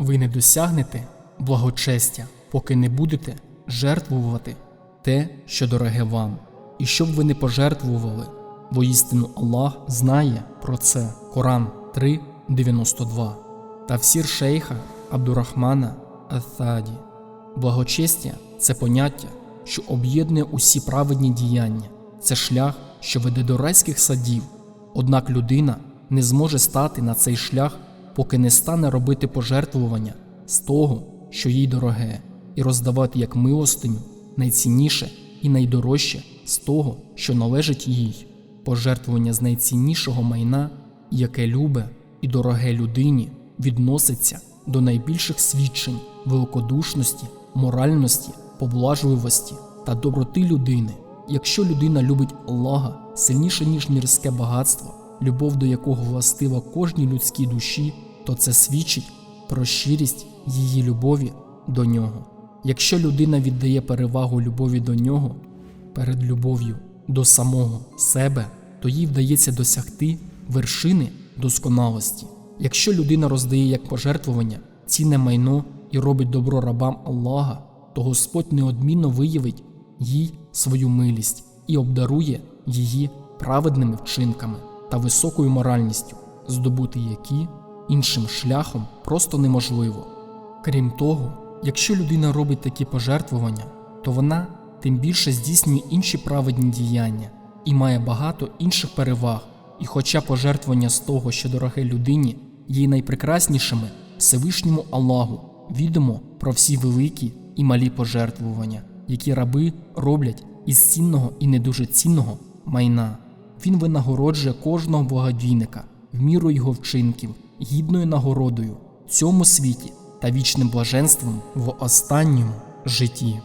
ви не досягнете благочестя, поки не будете жертвувати те, що дороге вам, і щоб ви не пожертвували. Воістину Аллах знає про це. Коран 3.92 Тавсір шейха Абдурахмана Атаді. Благочестя це поняття, що об'єднує усі праведні діяння, це шлях, що веде до райських садів. Однак людина не зможе стати на цей шлях, поки не стане робити пожертвування з того, що їй дороге, і роздавати як милостиню найцінніше і найдорожче з того, що належить їй, пожертвування з найціннішого майна, яке любе і дороге людині, відноситься до найбільших свідчень великодушності, моральності, поблажливості та доброти людини. Якщо людина любить Аллаха сильніше, ніж мірське багатство, любов до якого властива кожній людській душі, то це свідчить про щирість її любові до нього. Якщо людина віддає перевагу любові до нього перед любов'ю до самого себе, то їй вдається досягти вершини досконалості. Якщо людина роздає як пожертвування цінне майно і робить добро рабам Аллаха, то Господь неодмінно виявить їй свою милість і обдарує її праведними вчинками та високою моральністю, здобути які іншим шляхом просто неможливо. Крім того, якщо людина робить такі пожертвування, то вона тим більше здійснює інші праведні діяння і має багато інших переваг. І хоча пожертвування з того, що дороге людині, є найпрекраснішими, Всевишньому Аллаху відомо про всі великі і малі пожертвування, які раби роблять із цінного і не дуже цінного майна. Він винагороджує кожного благодійника в міру його вчинків, гідною нагородою в цьому світі та вічним блаженством в останньому житті.